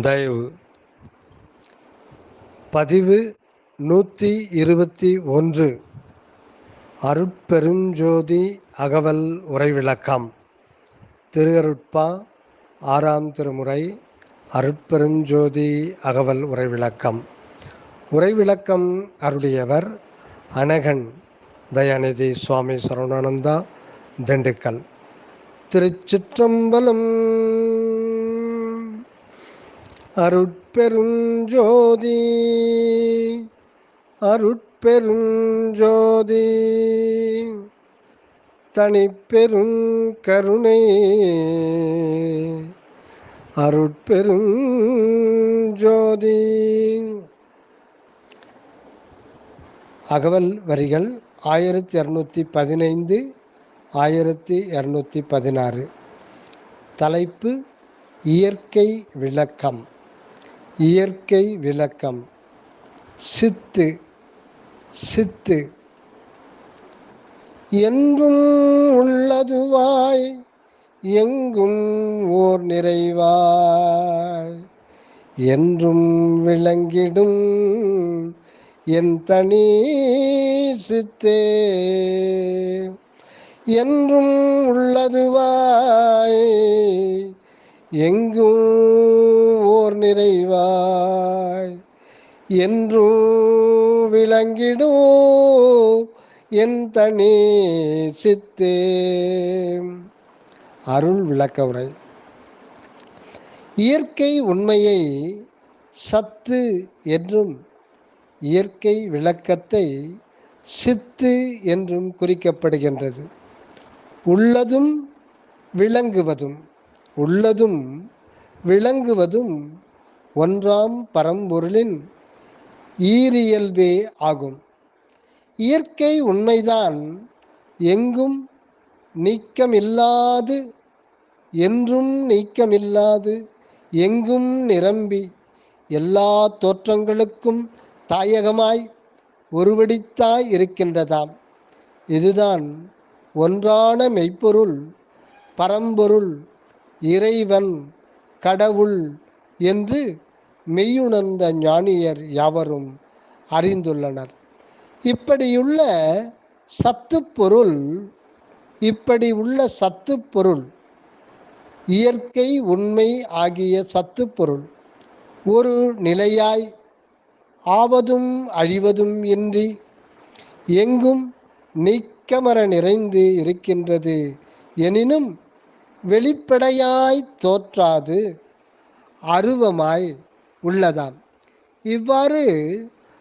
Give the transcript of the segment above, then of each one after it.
தயவு. பதிவு நூற்றி இருபத்தி ஒன்று. அருட்பெருஞ்சோதி அகவல் உரைவிளக்கம் திருஅருட்பா ஆறாம் திருமுறை அருட்பெருஞ்சோதி அகவல் உரைவிளக்கம் உரைவிளக்கம் அருளியவர் அனகன் தயாநிதி சுவாமி சரவணானந்தா திண்டுக்கல். திருச்சிற்றம்பலம் அருட்பெருஞ்சோதி அருட்பெருஞ்சோதி. தனிப்பெருங்கருணை அருட்பெருஞ்சோதி. அகவல் வரிகள் ஆயிரத்தி இரநூத்தி பதினைந்து ஆயிரத்தி இரநூத்தி பதினாறு. தலைப்பு இயற்கை விளக்கம். இயற்கை விளக்கம். சித்து சித்து. என்றும் உள்ளதுவாய் எங்கும் ஓர் நிறைவாய். என்றும் விளங்கிடும் என் தனி சித்தே. என்றும் உள்ளதுவாய் எங்கும் போர் நிறைவாய். என்றோ விளங்கிடும் என் தனி சித்தே. அருள் விளக்க உரை. இயற்கை உண்மையை சத்து என்றும் இயற்கை விளக்கத்தை சித்து என்றும் குறிக்கப்படுகின்றது. உள்ளதும் விளங்குவதும் உள்ளதும் விளங்குவதும் ஒன்றாம் பரம்பொருளின் ஈரியல்பே ஆகும். இயற்கை உண்மைதான் எங்கும் நீக்கமில்லாது என்றும் நீக்கமில்லாது எங்கும் நிரம்பி எல்லா தோற்றங்களுக்கும் தாயகமாய் ஒருவடித்தாய் இருக்கின்றதாம். இதுதான் ஒன்றான மெய்ப்பொருள் பரம்பொருள் இறைவன் கடவுள் என்று மெய்யுணர்ந்த ஞானியர் யாவரும் அறிந்துள்ளனர். இப்படியுள்ள சத்து பொருள் இப்படி உள்ள சத்து பொருள் இயற்கை உண்மை ஆகிய சத்து பொருள் ஒரு நிலையாய் ஆவதும் அழிவதும் இன்றி எங்கும் நீக்கமர நிறைந்து இருக்கின்றது. எனினும் வெளிப்படையாய் தோற்றாது. அருவமாய் உள்ளதாம். இவ்வாறு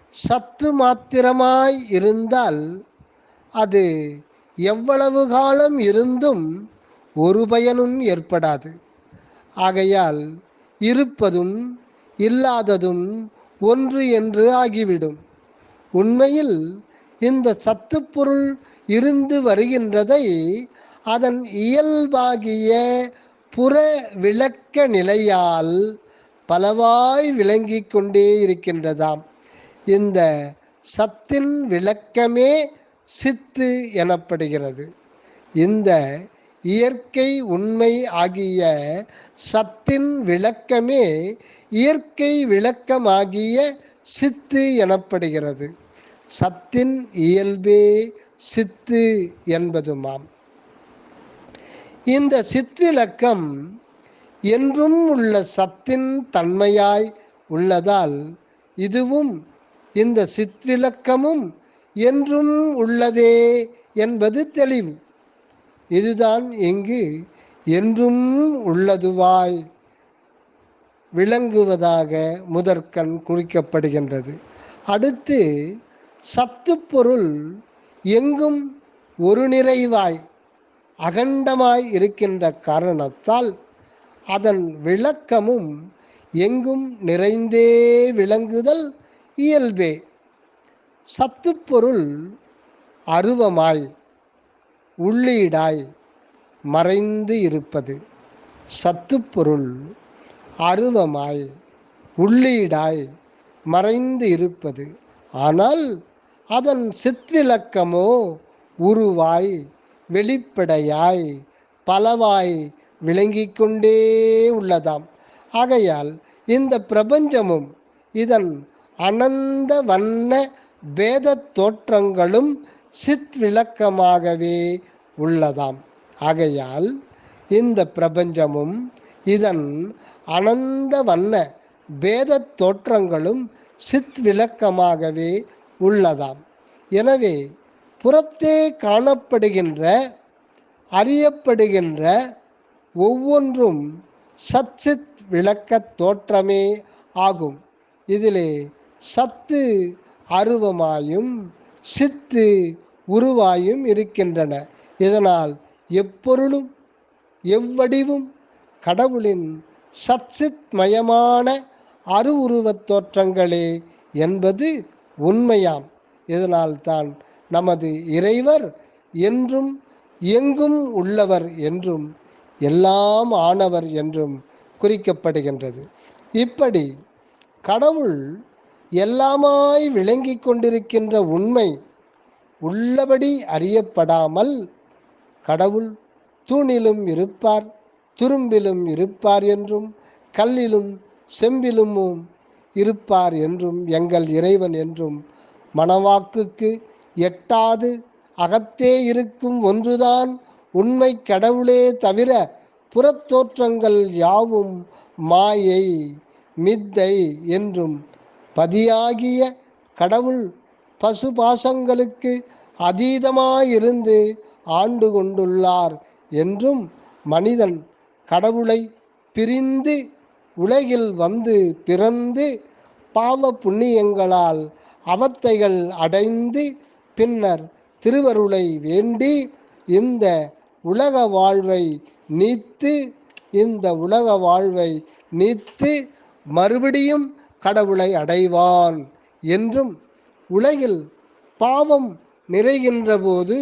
சத்து மாத்திரமாய் இருந்தால் அது எவ்வளவு காலம் இருந்தும் ஒரு பயனும் ஏற்படாது. ஆகையால் இருப்பதும் இல்லாததும் ஒன்று என்று ஆகிவிடும். உண்மையில் இந்த சத்துப்பொருள் இருந்து வருகின்றதை அதன் இயல்பாகிய புற விளக்க நிலையால் பலவாய் விளங்கிக் கொண்டே இருக்கின்றதாம். இந்த சத்தின் விளக்கமே சித்து எனப்படுகிறது. இந்த இயற்கை உண்மை ஆகிய சத்தின் விளக்கமே இயற்கை விளக்கமாகிய சித்து எனப்படுகிறது. சத்தின் இயல்பே சித்து என்பதுமாம். இந்த சிற்றிலக்கம் என்றும் உள்ள சத்தின் தன்மையாய் உள்ளதால் இதுவும் இந்த சிற்றிலக்கமும் என்றும் உள்ளதே என்பது தெளிவு. இதுதான் இங்கு என்றும் உள்ளதுவாய் விளங்குவதாக முதற்கண் குறிக்கப்படுகின்றது. அடுத்து சத்து பொருள் எங்கும் ஒரு நிறைவாய் அகண்டமாய் இருக்கின்ற காரணத்தால் அதன் விளக்கமும் எங்கும் நிறைந்தே விளங்குதல் இயல்பே. சத்துப்பொருள் அருவமாய் உள்ளீடாய் மறைந்து இருப்பது. சத்துப்பொருள் அருவமாய் உள்ளீடாய் மறைந்து இருப்பது. ஆனால் அதன் சித்விலக்கமோ உருவாய் வெளிப்படையாய் பலவாய் விளங்கிக் கொண்டே உள்ளதாம். ஆகையால் இந்த பிரபஞ்சமும் இதன் அனந்த வண்ண பேத தோற்றங்களும் சித் விளக்கமாகவே உள்ளதாம். ஆகையால் இந்த பிரபஞ்சமும் இதன் அனந்த வண்ண பேத தோற்றங்களும் சித் விளக்கமாகவே உள்ளதாம். எனவே புறத்தே காணப்படுகின்ற அறியப்படுகின்ற ஒவ்வொன்றும் சச்சித் விளக்க தோற்றமே ஆகும். இதிலே சத்து அருவமாயும் சித்து உருவாயும் இருக்கின்றன. இதனால் எப்பொருளும் எவ்வடிவும் கடவுளின் சச்சித் மயமான அரு உருவத் தோற்றங்களே என்பது உண்மையாம். இதனால் தான் நமது இறைவர் என்றும் எங்கும் உள்ளவர் என்றும் எல்லாம் ஆனவர் என்றும் குறிக்கப்படுகின்றது. இப்படி கடவுள் எல்லாமாய் விளங்கி கொண்டிருக்கின்ற உண்மை உள்ளபடி அறியப்படாமல் கடவுள் தூணிலும் இருப்பார் துரும்பிலும் இருப்பார் என்றும் கல்லிலும் செம்பிலும் இருப்பார் என்றும் எங்கள் இறைவன் என்றும் மணவாக்குக்கு எட்டாது அகத்தே இருக்கும் ஒன்றுதான் உண்மை கடவுளே தவிர புறத்தோற்றங்கள் யாவும் மாயை மித்தை என்றும் பதியாகிய கடவுள் பசுபாசங்களுக்கு அதீதமாயிருந்து ஆண்டு கொண்டுள்ளார் என்றும் மனிதன் கடவுளை பிரிந்து உலகில் வந்து பிறந்து பாவ புண்ணியங்களால் அவத்தைகள் அடைந்து பின்னர் திருவருளை வேண்டி இந்த உலக வாழ்வை நீத்து இந்த உலக வாழ்வை நீத்து மறுபடியும் கடவுளை அடைவான் என்றும் உலகில் பாவம் நிறைகின்ற போது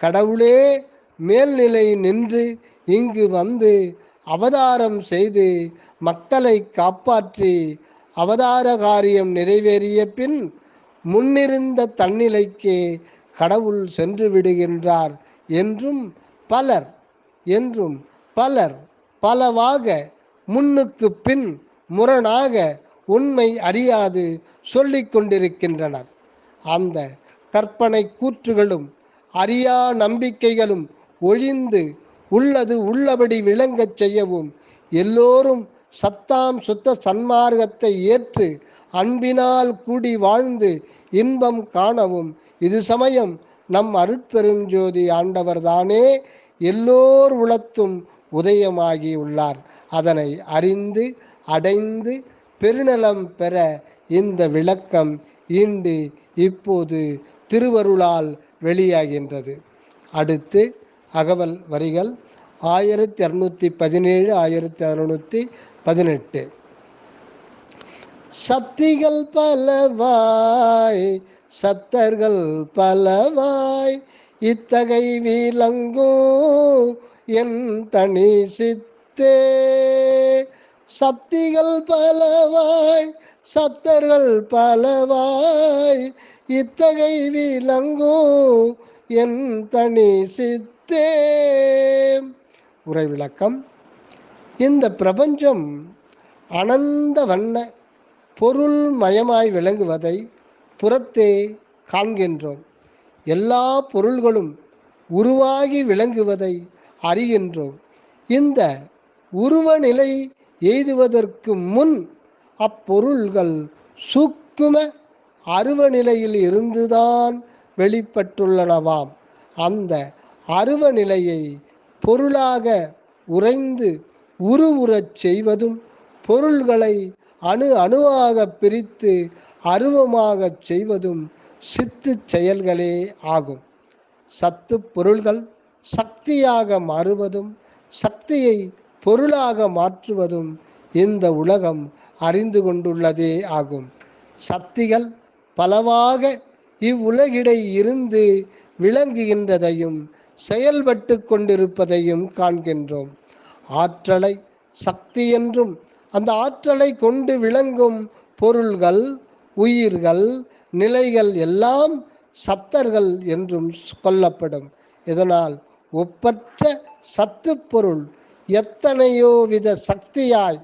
கடவுளே மேல்நிலை நின்று இங்கு வந்து அவதாரம் செய்து மக்களை காப்பாற்றி அவதார காரியம் நிறைவேறிய பின் முன்னிருந்த தன்னிலைக்கே கடவுள் சென்று விடுகின்றார் என்றும் பலர் என்றும் பலர் பலவாக முன்னுக்கு பின் முரணாக உண்மை அறியாது சொல்லிக் கொண்டிருக்கின்றனர். அந்த கற்பனை கூற்றுகளும் அறியா நம்பிக்கைகளும் ஒழிந்து உள்ளது உள்ளபடி விளங்கச் செய்யவும் எல்லோரும் சத்தாம் சுத்த சன்மார்க்கத்தை ஏற்று அன்பினால் கூடி வாழ்ந்து இன்பம் காணவும். இது சமயம் நம் அருட்பெருஞ்சோதி ஆண்டவர்தானே எல்லோர் உளத்தும் உதயமாகி உள்ளார். அதனை அறிந்து அடைந்து பெருநலம் பெற இந்த விளக்கம் ஈண்டு இப்போது திருவருளால் வெளியாகின்றது. அடுத்து அகவல் வரிகள் ஆயிரத்தி இரநூத்தி பதினேழு ஆயிரத்தி அறுநூற்றி பதினெட்டு. சக்திகள் பலவாய் சத்தர்கள் பலவாய் இத்தகை விளங்கும் என் தனி சித்தே. சக்திகள் பலவாய் சத்தர்கள் பலவாய் இத்தகை விளங்கும் என் தனி சித்தே. உரை விளக்கம். இந்த பிரபஞ்சம் அனந்த வண்ண பொருள் மயமாய் விளங்குவதை புறத்தே காண்கின்றோம். எல்லா பொருள்களும் உருவாகி விளங்குவதை அறிகின்றோம். இந்த உருவநிலை எய்துவதற்கு முன் அப்பொருள்கள் சூக்கும அருவநிலையில் இருந்துதான் வெளிப்பட்டுள்ளனவாம். அந்த அருவநிலையை பொருளாக உறைந்து உருவுறச் செய்வதும் பொருள்களை அணு அணுவாக பிரித்து அருவமாக செய்வதும் சித்து செயல்களே ஆகும். சத்து பொருள்கள் சக்தியாக மாறுவதும் சக்தியை பொருளாக மாற்றுவதும் இந்த உலகம் அறிந்து கொண்டுள்ளதே ஆகும். சக்திகள் பலவாக இவ்வுலகிடை இருந்து விளங்குகின்றதையும் செயல்பட்டு கொண்டிருப்பதையும் காண்கின்றோம். ஆற்றலை சக்தி என்றும் அந்த ஆற்றலை கொண்டு விளங்கும் பொருள்கள் உயிர்கள் நிலைகள் எல்லாம் சத்தர்கள் என்றும் கொல்லப்படும் இதனால் ஒப்பற்ற சத்து பொருள் எத்தனையோ வித சக்தியாய்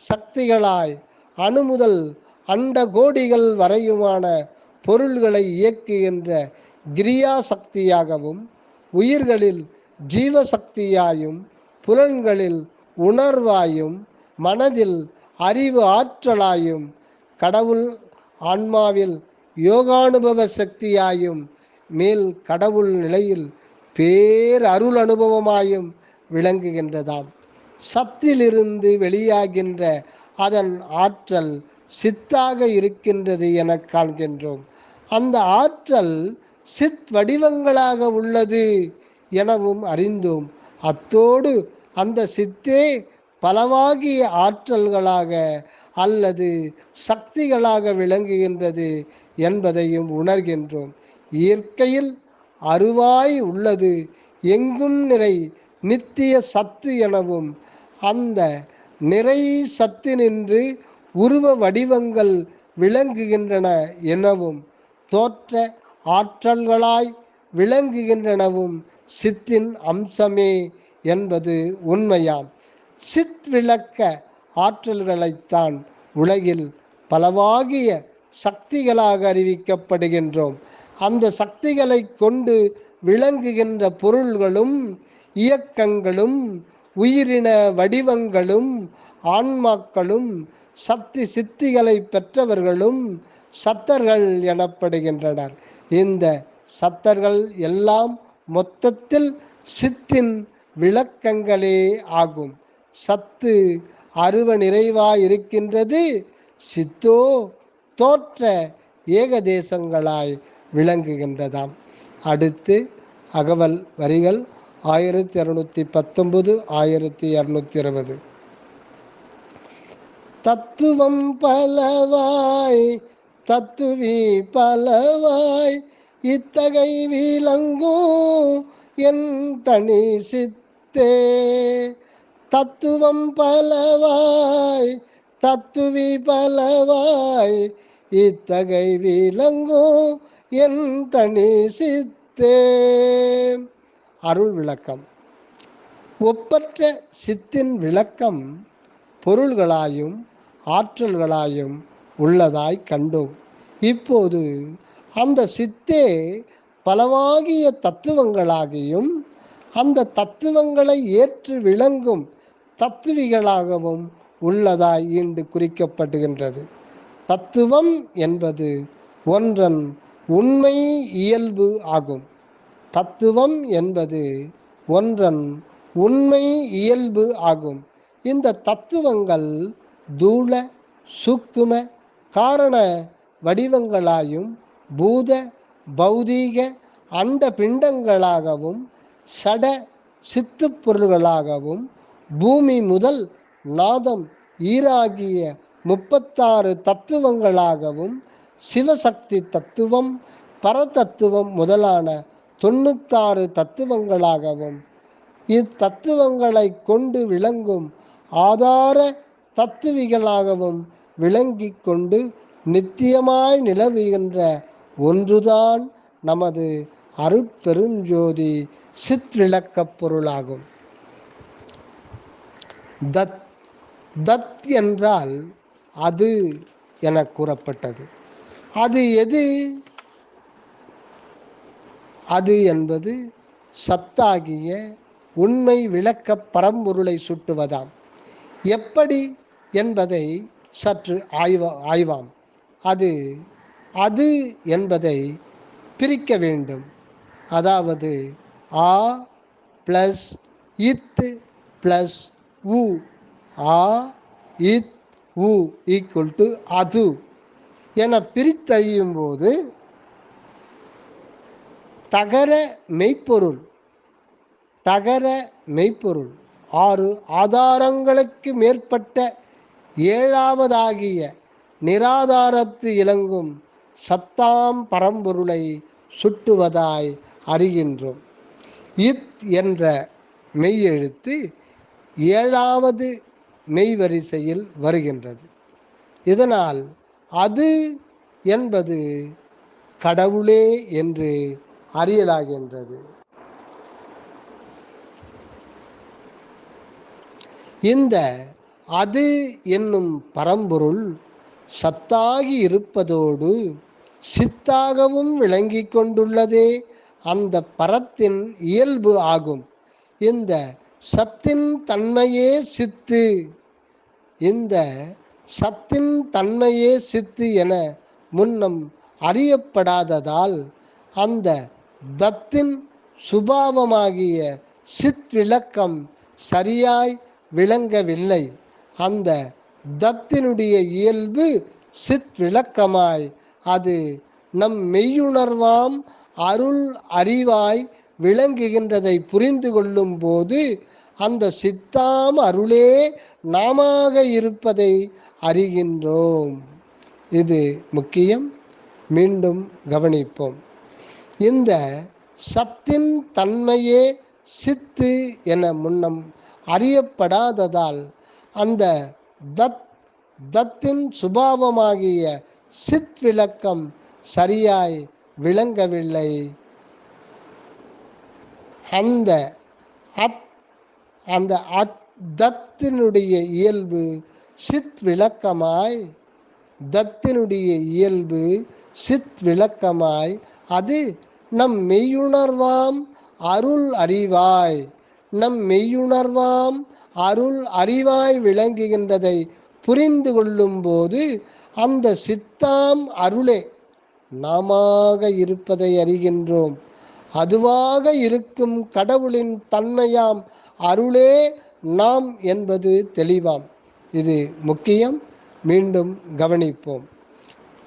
சக்திகளாய் அணுமுதல் அண்ட கோடிகள் வரையுமான பொருள்களை இயக்குகின்ற கிரியா சக்தியாகவும் உயிர்களில் ஜீவசக்தியாயும் புலன்களில் உணர்வாயும் மனதில் அறிவு ஆற்றலாயும் கடவுள் ஆன்மாவில் யோகானுபவ சக்தியாயும் மேல் கடவுள் நிலையில் பேர் அருள் அனுபவமாயும் விளங்குகின்றதாம். சத்திலிருந்து வெளியாகின்ற அதன் ஆற்றல் சித்தாக இருக்கின்றது என காண்கின்றோம். அந்த ஆற்றல் சித் வடிவங்களாக உள்ளது எனவும் அறிந்தோம். அத்தோடு அந்த சித்தே பலவாகிய ஆற்றல்களாக அல்லது சக்திகளாக விளங்குகின்றது என்பதையும் உணர்கின்றோம். இயற்கையில் அருவாய் உள்ளது. எங்கும் நிறை நித்திய சத்து எனவும் அந்த நிறை சத்து நின்று உருவ வடிவங்கள் விளங்குகின்றன எனவும் தோற்ற ஆற்றல்களாய் விளங்குகின்றனவும் சித்தின் அம்சமே என்பது உண்மையாம். சித் விளக்க ஆற்றல்களைத்தான் உலகில் பலவாகிய சக்திகளாக அறிவிக்கப்படுகின்றோம். அந்த சக்திகளை கொண்டு விளங்குகின்ற பொருள்களும் இயக்கங்களும் உயிரின வடிவங்களும் ஆன்மாக்களும் சக்தி சித்திகளை பெற்றவர்களும் சத்தர்கள் எனப்படுகின்றனர். இந்த சத்தர்கள் எல்லாம் மொத்தத்தில் சித்தின் விளக்கங்களே ஆகும். சத்து அருவ நிறைவாய் இருக்கின்றது சித்தோ தோற்ற ஏகதேசங்களாய் விளங்குகின்றதாம். அடுத்து அகவல் வரிகள் ஆயிரத்தி இரநூத்தி பத்தொன்பது ஆயிரத்தி இரநூத்தி இருபது தத்துவம் பலவாய் தத்துவி பலவாய் இத்தகை விளங்கும் என் தனி சித்தே. தத்துவம் பலவாய் தத்துவி பலவாய் இத்தகை விளங்கும் என் தனி சித்தே. அருள் விளக்கம். ஒப்பற்ற சித்தின் விளக்கம் பொருள்களாயும் ஆற்றல்களாயும் உள்ளதாய் கண்டோம். இப்போது அந்த சித்தே பலவாகிய தத்துவங்களாகியும் அந்த தத்துவங்களை ஏற்று விளங்கும் தத்துவிகளாகவும் உள்ளதாய் ஈண்டு குறிக்கப்படுகின்றது. தத்துவம் என்பது ஒன்றன் உண்மை இயல்பு ஆகும். தத்துவம் என்பது ஒன்றன் உண்மை இயல்பு ஆகும். இந்த தத்துவங்கள் தூள சூக்கும காரண வடிவங்களாயும் பூத பௌதீக அண்ட பிண்டங்களாகவும் சட சித்து பொருள்களாகவும் பூமி முதல் நாதம் ஈராகிய முப்பத்தாறு தத்துவங்களாகவும் சிவசக்தி தத்துவம் பரதத்துவம் முதலான தொண்ணூத்தாறு தத்துவங்களாகவும் இத்தத்துவங்களை கொண்டு விளங்கும் ஆதார தத்துவிகளாகவும் விளங்கிக் கொண்டு நித்தியமாய் நிலவுகின்ற ஒன்றுதான் நமது அருட்பெருஞ்சோதி சித்விளக்கப் பொருளாகும். தத் தத் என்றால் அது என கூறப்பட்டது. அது எது? அது என்பது சத்தாகிய உண்மை விளக்க பரம்பொருளை சுட்டுவதாம். எப்படி என்பதை சற்று ஆய்வ ஆய்வாம். அது அது என்பதை பிரிக்க வேண்டும். அதாவது ஆ ப்ளஸ் இத் ப்ளஸ் உ ஆ இத் உ ஈக்குவல் டு அது. என பிரித்தறியும் போது தகர மெய்ப்பொருள் தகர மெய்ப்பொருள் ஆறு ஆதாரங்களுக்கு மேற்பட்ட ஏழாவதாகிய நிராதாரத்து இலங்கும் சத்தாம் பரம்பொருளை சுட்டுவதாய் அறிகின்றோம். இத் என்ற மெய்யெழுத்து ஏழாவது மெய் வரிசையில் வருகின்றது. இதனால் அது என்பது கடவுளே என்று அறியலாகின்றது. இந்த அது என்னும் பரம்பொருள் சத்தாகி இருப்பதோடு சித்தாகவும் விளங்கி கொண்டுள்ளதே அந்த பரத்தின் இயல்பு ஆகும். இந்த சத்தின் தன்மையே சித்து. இந்த சத்தின் தன்மையே சித்து என முன்னம் அறியப்படாததால் அந்த தத்தின் சுபாவமாகிய சித் விளக்கம் சரியாய் விளங்கவில்லை. அந்த தத்தினுடைய இயல்பு சித் விளக்கமாய் அது நம் மெய்யுணர்வாம் அருள் அறிவாய் விளங்குகின்றதை புரிந்து கொள்ளும் போது அந்த சித்தாம் அருளே நாமாக இருப்பதை அறிகின்றோம். இது முக்கியம். மீண்டும் கவனிப்போம். இந்த சத்தின் தன்மையே சித்து என முன்னம் அறியப்படாததால் அந்த தத் தத்தின் சுபாவமாகிய சித் விளக்கம் சரியாய் விளங்கவில்லை. அந்த அத் அந்த அத் தத்தினுடைய இயல்பு சித் விளக்கமாய் தத்தினுடைய இயல்பு சித் விளக்கமாய் அது நம் மெய்யுணர்வாம் அருள் அறிவாய். நம் மெய்யுணர்வாம் அருள் அறிவாய் விளங்குகின்றதை புரிந்து கொள்ளும்போது அந்த சித்தாம் அருளே நாமாக இருப்பதை அறிகின்றோம். அதுவாக இருக்கும் கடவுளின் தன்மையாம் அருளே நாம் என்பது தெளிவாம். இது முக்கியம். மீண்டும் கவனிப்போம்.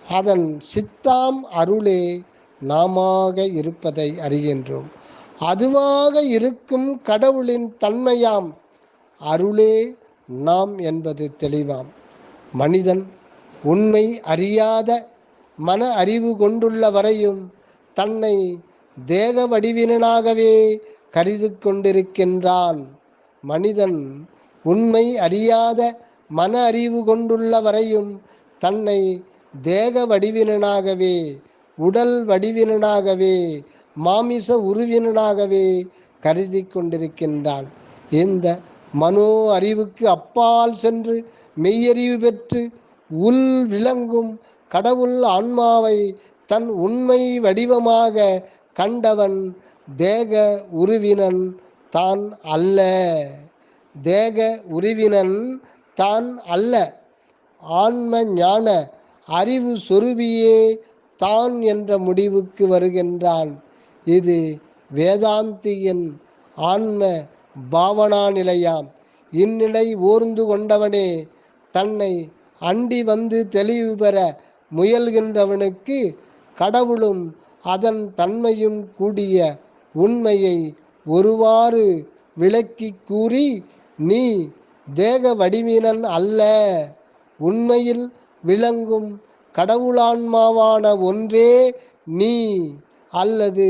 அதன் சித்தாம் அருளே நாமாக இருப்பதை அறிகின்றோம். அதுவாக இருக்கும் கடவுளின் தன்மையாம் அருளே நாம் என்பது தெளிவாம். மனிதன் உண்மை அறியாத மன அறிவு கொண்டுள்ள வரையும் தன்னை தேக வடிவினனாகவே கருதி கொண்டிருக்கின்றான் மனிதன் உண்மை அறியாத மன அறிவு கொண்டுள்ள வரையும் தன்னை தேக வடிவினனாகவே உடல் வடிவினனாகவே மாமிச உருவினனாகவே கருதி கொண்டிருக்கின்றான் இந்த மனோ அறிவுக்கு அப்பால் சென்று மெய்யறிவு பெற்று உள் விளங்கும் கடவுள் ஆன்மாவை தன் உண்மை வடிவமாக கண்டவன் தேக உருவினன் தான் அல்ல. தேக உருவினன் தான் அல்ல. ஆன்ம ஞான அறிவு சொருபியே தான் என்ற முடிவுக்கு வருகின்றான். இது வேதாந்தியின் ஆன்ம பாவனா நிலையாம். இந்நிலை ஓர்ந்து கொண்டவனே தன்னை அண்டி வந்து தெளிவு பெற முயல்கின்றவனுக்கு கடவுளும் அதன் தன்மையும் கூடிய உண்மையை ஒருவாறு விளக்கி கூறி நீ தேக வடிவினன் அல்ல. உண்மையில் விளங்கும் கடவுளான்மாவான ஒன்றே நீ அல்லது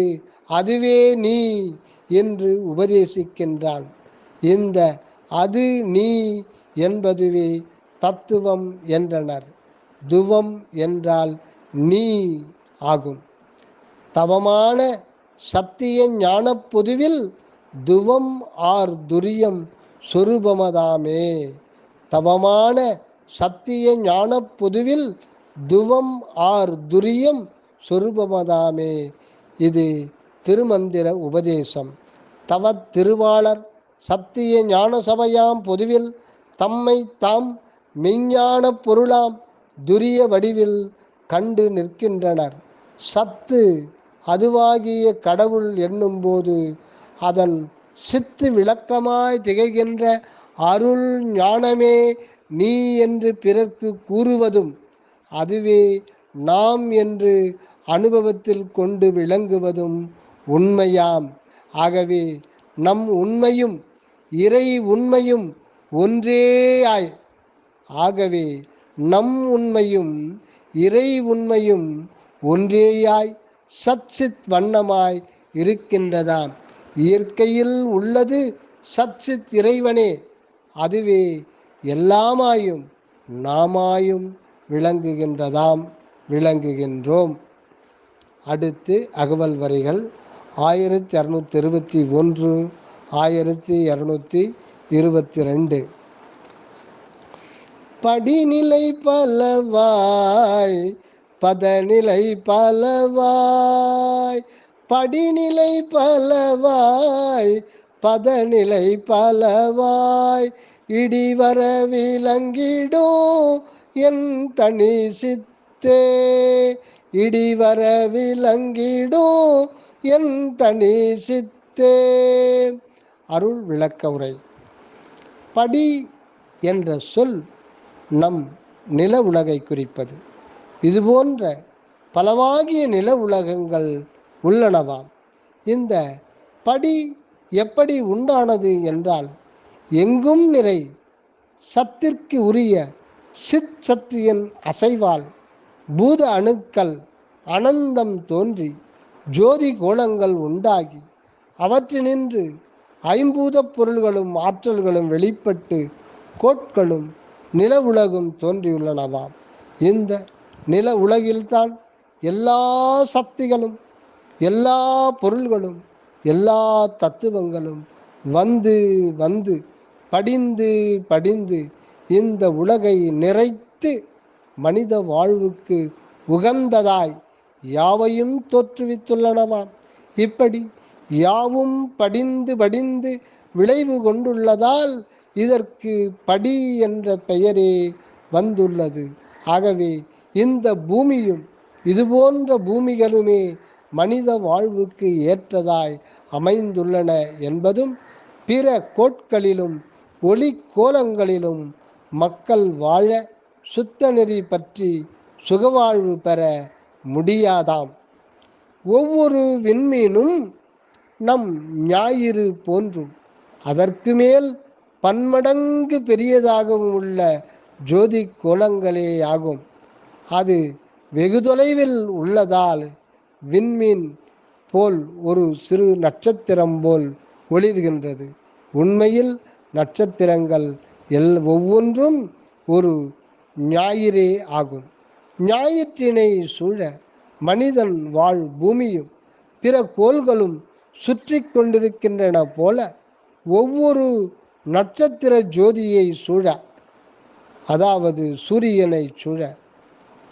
அதுவே நீ என்று உபதேசிக்கின்றான். இந்த அது நீ என்பதுவே தத்துவம் என்றனர். துவம் என்றால் நீ ஆகும். தவமான சத்திய ஞான பொதுவில் துவம் ஆர் துரியம் சொரூபமதாமே. தவமான சத்திய ஞான பொதுவில் துவம் ஆர் துரியம் சொரூபமதாமே. இது திருமந்திர உபதேசம். தவ திருவாளர் சத்திய ஞான சபையாம் பொதுவில் தம்மை தாம் மெய்ஞான பொருளாம் துரிய வடிவில் கண்டு நிற்கின்றனர். சத்து அதுவாகிய கடவுள் என்னும்போது அதன் சித்து விளக்கமாய் திகழ்கின்ற அருள் ஞானமே நீ என்று பிறர்க்கு கூறுவதும் அதுவே நாம் என்று அனுபவத்தில் கொண்டு விளங்குவதும் உண்மையாம். ஆகவே நம் உண்மையும் இறை உண்மையும் ஒன்றேயாய் ஆகவே நம் உண்மையும் இறை உண்மையும் ஒன்றேயாய். சச்சித் வண்ணமாய் இருக்கின்றதாம். இயற்கையில் உள்ளது சச்சித் இறைவனே. அதுவே எல்லாமாயும் நாமாயும் விளங்குகின்றதாம் விளங்குகின்றோம். அடுத்து அகவல் வரிகள் ஆயிரத்தி இரநூத்தி இருபத்தி ஒன்று ஆயிரத்தி இரநூத்தி இருபத்தி ரெண்டு. படிநிலை பலவாய் பதநிலை பலவாய் படிநிலை பலவாய் பதநிலை பலவாய் இடிவர விளங்கிடும் என் தனி சித்தே. இடிவர விளங்கிடும் என் தனி சித்தே. அருள் விளக்க உரை. படி என்ற சொல் நம் நில உலகை குறிப்பது. இதுபோன்ற பலவாகிய நில உலகங்கள் உள்ளனவாம். இந்த படி எப்படி உண்டானது என்றால் எங்கும் நிறை சத்திற்கு உரிய சித் சத்தியின் அசைவால் பூத அணுக்கள் அனந்தம் தோன்றி ஜோதி கோணங்கள் உண்டாகி அவற்றினின்று ஐம்பூதப் பொருள்களும் ஆற்றல்களும் வெளிப்பட்டு கோட்களும் நில உலகும் தோன்றியுள்ளனவாம். இந்த நில உலகில்தான் எல்லா சக்திகளும் எல்லா பொருள்களும் எல்லா தத்துவங்களும் வந்து வந்து படிந்து படிந்து இந்த உலகை நிறைத்து மனித வாழ்வுக்கு உகந்ததாய் யாவையும் தோற்றுவித்துள்ளனவாம் இப்படி யாவும் படிந்து படிந்து விளைவு கொண்டுள்ளதால் இதற்கு படி என்ற பெயரே வந்துள்ளது. ஆகவே இந்த பூமியும் இதுபோன்ற பூமிகளுமே மனித வாழ்வுக்கு ஏற்றதாய் அமைந்துள்ளன என்பதும் பிற கோட்களிலும் ஒளி கோலங்களிலும் மக்கள் வாழ சுத்த நெறி பற்றி சுகவாழ்வு பெற முடியாதாம். ஒவ்வொரு விண்மீனும் நம் ஞாயிறு போன்றும் அதற்கு மேல் பன்மடங்கு பெரியதாகவும் உள்ள ஜோதி கோலங்களேயாகும் அது வெகு தொலைவில் உள்ளதால் விண்மீன் போல் ஒரு சிறு நட்சத்திரம் போல் ஒளிர்கின்றது. உண்மையில் நட்சத்திரங்கள் எல் ஒவ்வொன்றும் ஒரு ஞாயிறே ஆகும். ஞாயிற்றினை சூழ மனிதன் வாழ் பூமியும் பிற கோள்களும் சுற்றி கொண்டிருக்கின்றன போல ஒவ்வொரு நட்சத்திர ஜோதியை சூழ அதாவது சூரியனை சூழ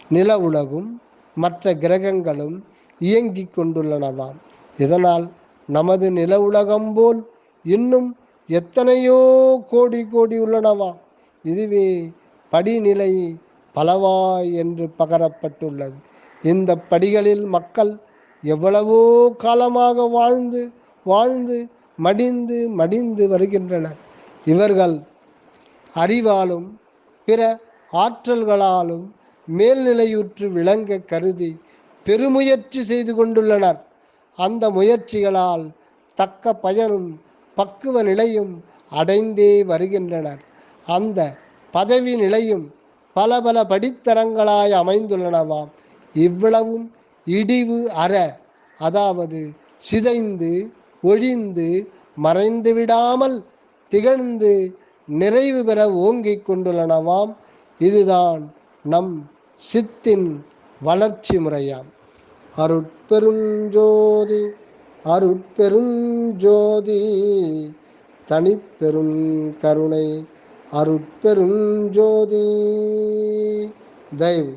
நில உலகும் மற்ற கிரகங்களும் இயங்கிக் கொண்டுள்ளனவாம். இதனால் நமது நில உலகம் போல் இன்னும் எத்தனையோ கோடி கோடி உள்ளனவாம். இதுவே படிநிலை பலவாய் என்று பகரப்பட்டுள்ளது. இந்த படிகளில் மக்கள் எவ்வளவோ காலமாக வாழ்ந்து வாழ்ந்து மடிந்து மடிந்து வருகின்றனர். இவர்கள் அறிவாலும் பிற ஆற்றல்களாலும் மேல்நிலையுற்று விளங்க கருதி பெருமுயற்சி செய்து கொண்டுள்ளனர். அந்த முயற்சிகளால் தக்க பயனும் பக்குவ நிலையும் அடைந்தே வருகின்றனர். அந்த பதவி நிலையும் பல பல படித்தரங்களாய் அமைந்துள்ளனவாம். இவ்வளவும் இடிவு அற அதாவது சிதைந்து ஒழிந்து மறைந்து விடாமல் திகழ்ந்து நிறைவு பெற ஓங்கிக் கொண்டுள்ளனவாம். இதுதான் நம் சித்தின் வளர்ச்சி முறையாம். அருட்பெருஞ்சோதி அருட்பெருஞ்சோதி தனிப்பெரும் கருணை அருட்பெருஞ்சோதி தயவு